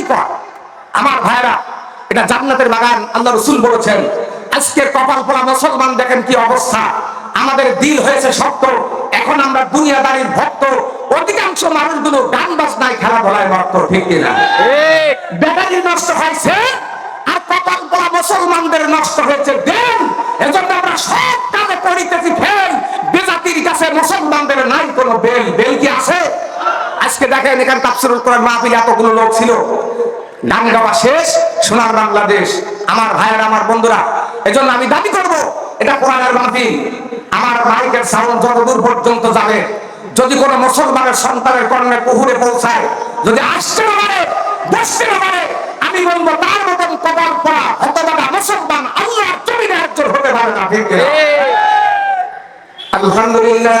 দাবি কর আমার ভাইরা এটা জান্নাতের বাগান আল্লাহ রসুল বলেছেন। আজকে কপাল পোড়া মুসলমান দেখেন কি অবস্থা। আমাদের দিল হয়েছে শক্ত এখন আমরা দুনিয়াদারির ভক্ত। অধিকাংশ মানুষগুলো গান বাজনায় খেলাধুলায় মত ঠিক কিনা? ব্যাটারি নষ্ট হয়েছে আর কপাল পোড়া মুসলমানদের নষ্ট হয়েছে দেন। এজন্য আমরা সব কাজে করিতেছি ফেল। বেজাতির কাছে মুসলমানদের নাই কোনো বেল। বেল কি আছে? আজকে দেখেন এখানে তাফসিরুল কোরআন মাহফিল এতগুলো লোক ছিল। গান গাওয়া শেষ সোনার বাংলাদেশ। আমার ভাইয়ের আমার বন্ধুরা এজন্য আমি দাবি করব এটা কোরআনের মাহফিল। আমার মাইকের সাউন্ড যতদূর পর্যন্ত যাবে যদি কোনো মুসলমানের সন্তানের কর্ণে পুহুরে পৌঁছায় যদি আসতে না পারে বসতে না পারে আমি বলব তার মতন কপাল পড়া হতবাদা মুসলমান আল্লাহর জমিনে একজন হতে পারে না ঠিক? আলহামদুলিল্লাহ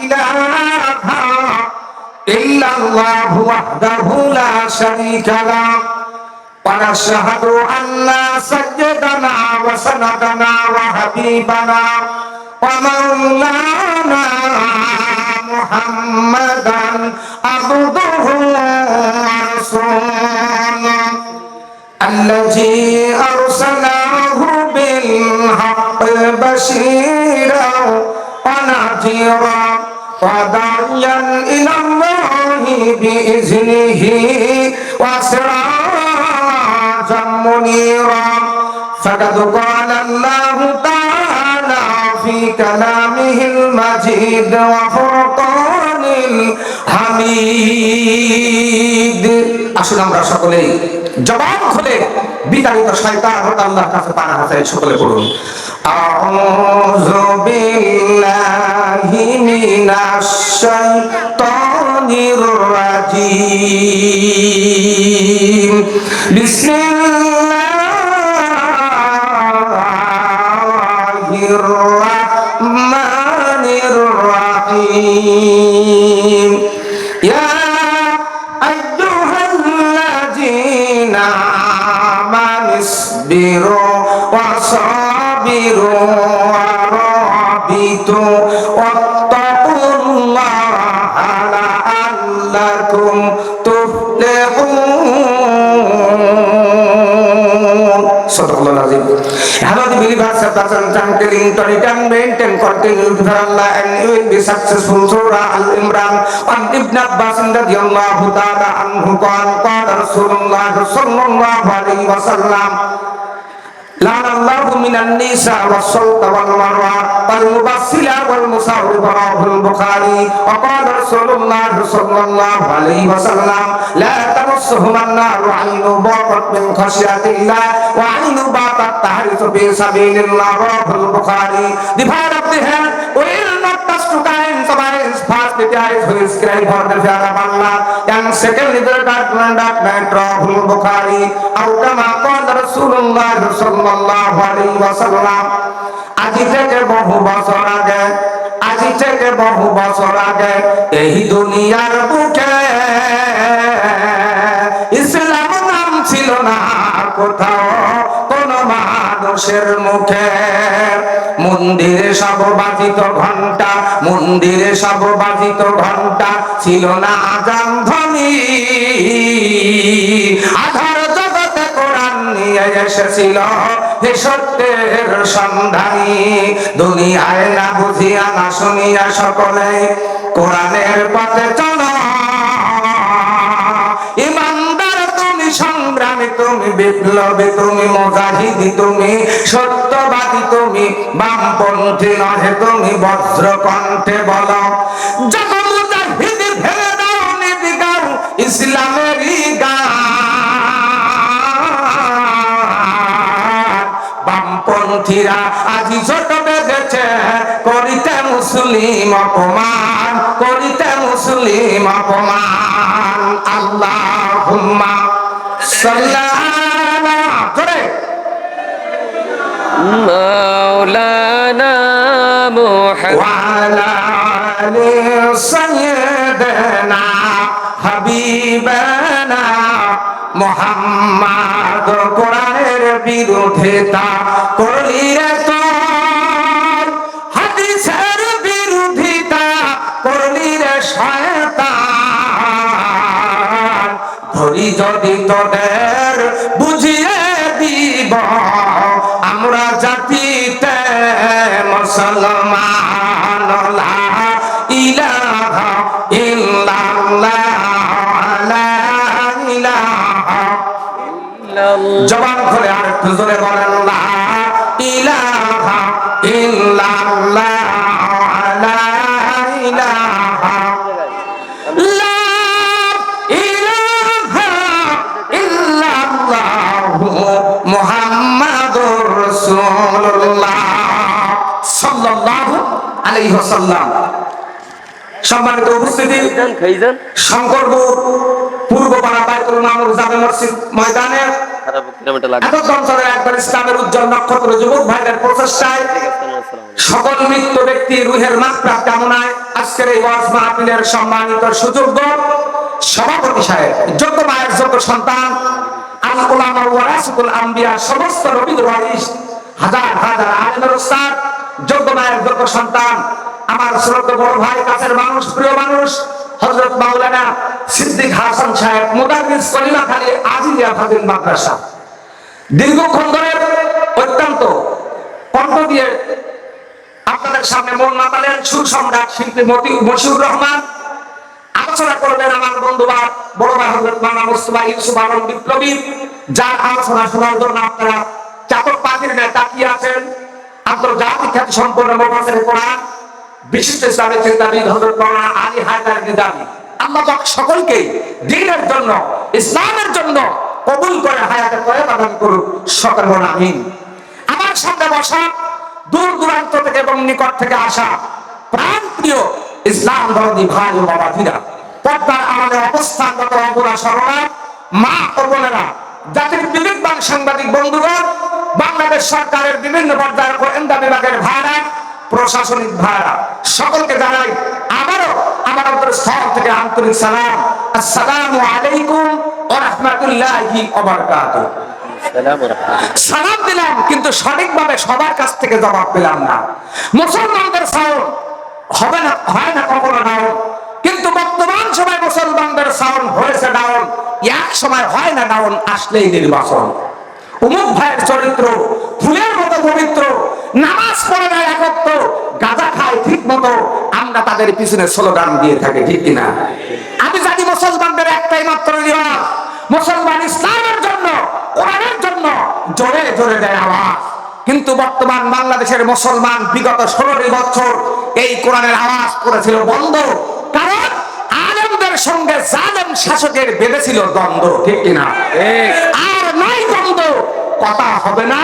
اله الا الله وحده لا شريك له ونشهد ان سيدنا وسندنا وحبيبنا ومولانا محمدا عبده ورسوله الذي أرسله بالحق بشيرا ونذيرا وداعيا إلى الله بإذنه وسراجا منيرا فقد قال الله تعالى في كلامه المجيد وفرقان الحميد আসলে আমরা সকলেই জবান খুলে বিতাড়িত শয়তান হতে আল্লাহর কাছে পানা হাতে সকলে পড়ুন আউযু الشيطان الرجيم. بسم الله الرحمن الرحيم. يا أيها الذين آمنوا اصبروا وصابروا. لعلكم تفلحون صدق الله العظيم Hello, the believers of Hassan Chankeling, Toritan, maintain, continue to Allah and you will be successful. Surah Al-Imran, on Ibn Abbas radiyallahu ta'ala anhu qala qala Rasulullah sallallahu alaihi wasallam لعن الله من النساء والصوت والمروى والمبصلة والمصور رواه البخاري وقال رسول الله صلى الله عليه وسلم لا تمسهما النار عين باطت من خشية الله وعين باطت تحرس في سبيل الله رواه البخاري The power purpose to time somebody's past with eyes who is crying for the fear of Allah and secondly the document of mantra of Bukhari out of my father Rasulullah sallallahu alaihi wasallam আজি থেকে বহু বছর আগে আজি থেকে বহু বছর আগে এই দুনিয়ার বুকে ইসলাম নাম ছিল না কোথাও কোন মানুষের মুখে মন্দিরে সব বাজিত ঘণ্টা মন্দিরে সব বাজিত ঘণ্টা ছিল না আজান ধ্বনি। আধার জগতে কোরআন নিয়ে এসেছিল হে সত্যের সন্ধানী। দুনিয়ায় না বুঝিয়া না শুনিয়া সকলে কোরআনের পথে চলো। ইমানদার তুমি, সংগ্রামী তুমি, বিপ্লবী তুমি, মুজাহিদি তুমি বামপন্থী নহে তুমি বজ্র কণ্ঠে বলো বামপন্থীরা আজি ছোট বেঁধেছে, করিতে মুসলিম অপমান, করিতে মুসলিম অপমান। আল্লাহ সাল্লাল্লাহু করে مولانا محمد وعلى آل سيدنا হাবিবানা মোহাম্মদ কোরআনের বিরোধিতা করলি রে তোর হাদিসের বিরোধিতা করলি রে শয়তান ধরি যদি তোদের বুঝিয়ে জবান করে আর একটু জোরে আলাইহি ওয়াসাল্লাম। সম্মানিত উপস্থিতি খাইজান খাইজান। শঙ্করপুর পূর্বপাড়া বাইতুল মামুর জামে মসজিদ ময়দানে খারাপ কিলোমিটার লাগে। এত অঞ্চলের একবার ইসলামের উজ্জ্বল নক্ষত্র যুবক ভাইদের প্রচেষ্টায় সকল মৃত ব্যক্তি রুহের মাত্রা কামনায় আজকের এই ওয়াজ মাহফিলের সম্মানিত সুযোগ্য সভাপতি সাহেব যোগ্য মায়ের যোগ্য সন্তান আল উলামা ওয়ারাসুল আম্বিয়া সমস্ত ওয়ারিস হাজার হাজার আলেমের উস্তাদ যোগ্য মায়ের যোগ্য সন্তান, আমার শ্রদ্ধ বড় ভাই, কাছের মানুষ, প্রিয় মানুষ, হযরত মাওলানা সিদ্দিক হাসান সাহেব মুদারিস কলিমা খালী আজিলিয়া ফাজিল মাদ্রাসা। দীর্ঘক্ষণ ধরে অত্যন্ত কণ্ঠ দিয়ে আপনাদের সামনে মন মাতালেন সুসম্রাট শিল্পী মতি মশিউর রহমান। আলোচনা করবেন আমার বন্ধুবার বড় ভাই হজরত মানা মুস্তফা ইউসুফ আলম বিপ্লবী, যার আলোচনা শোনার জন্য আপনারা চাতক পাখির ন্যায় তাকিয়ে আছেন? আন্তর্জাতিক খ্যাতি সম্পন্ন বিশিষ্ট চিন্তাবিদ হজরত মাওলানা আলী হায়দার আল্লাহ পাক সকলকে দিনের জন্য, ইসলামের জন্য কবুল করে হায়াতে করে সকল আমিন। আমার সামনে বসা, দূর দূরান্ত থেকে এবং নিকট থেকে আসা প্রাণ প্রিয় ইসলাম ভাই ও বাবা আমাদের অবস্থানগত মা ও বোনেরা, জাতির বিবেকবান সাংবাদিক বন্ধুগণ বাংলাদেশ সরকারের বিভিন্ন পর্যায়ের গোয়েন্দা বিভাগের ভাড়া প্রশাসনিক ভাড়া। সকলকে জানাই আবারও আমার অন্তর স্থল থেকে আন্তরিক সালাম। আসসালামু আলাইকুম ওয়া রাহমাতুল্লাহি সালাম সালাম দিলাম কিন্তু সঠিকভাবে সবার কাছ থেকে জবাব পেলাম না। মুসলমানদের সাউন্ড হবে না হয় না কখনো ডাউন কিন্তু বর্তমান সময় মুসলমানদের সাউন্ড হয়েছে ডাউন এক সময় হয় না ডাউন আসলেই নির্বাচন। অমুক ভাইয়ের চরিত্র ফুলের মতো পবিত্র নামাজ পড়ে না একত্র গাঁজা খায় ঠিক মতো আমরা তাদের পিছনে স্লোগান দিয়ে থাকি ঠিক কিনা? আমি জানি মুসলমানদের একটাই মাত্র রিওয়াজ মুসলমান ইসলামের জন্য কোরআনের জন্য জোরে জোরে দেয় আওয়াজ। কিন্তু বর্তমান বাংলাদেশের মুসলমান বিগত ষোলোটি বছর এই কোরআনের আওয়াজ করেছিল বন্ধ। কারণ আলেমদের সঙ্গে জালেম শাসকের বেঁধেছিল দ্বন্দ্ব ঠিক কিনা? আর কথা হবে না,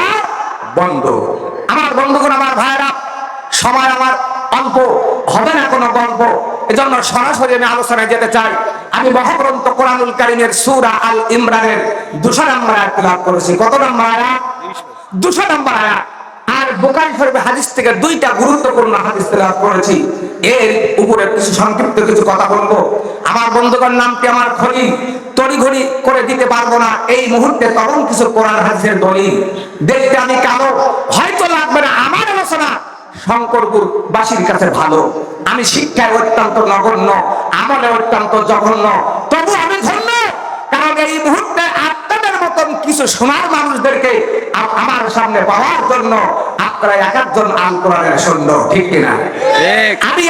বন্ধ। আমার বন্ধুগণ, আমার ভাইরা সময় আমার অল্প, হবে না কোনো গল্প? এজন্য সরাসরি আমি আলোচনায় যেতে চাই। আমি মহাগ্রন্থ কোরআনুল কারিমের সূরা আল ইমরানের দুশো নম্বর আয়াত লাভ করেছি। কত নম্বর আয়াত? দুশো নম্বর আয়াত। আর বোকারি শরীফে হাদিস থেকে দুইটা গুরুত্বপূর্ণ হাদিস লাভ করেছি। এর উপরে কিছু সংক্ষিপ্ত কিছু কথা বলব। আমার বন্ধুগণ, নামটি আমার খলি তড়িঘড়ি করে দিতে পারব না। এই মুহূর্তে তখন কিছু কোরআন হাদিসের দলিল। দেখতে আমি কালো হয়তো লাগবে না আমার আলোচনা। শঙ্করপুর বাসীর কাছে ভালো। আমি শিক্ষায় অত্যন্ত নগণ্য আমলে অত্যন্ত জঘন্য। তবু আমি ধন্য কারণ এই মুহূর্তে আপনাদের মতন কিছু সোনার মানুষদেরকে আমার সামনে পাওয়ার জন্য আপনারা এক একজন আল কোরআনের সৈন্য ঠিক কিনা? আমি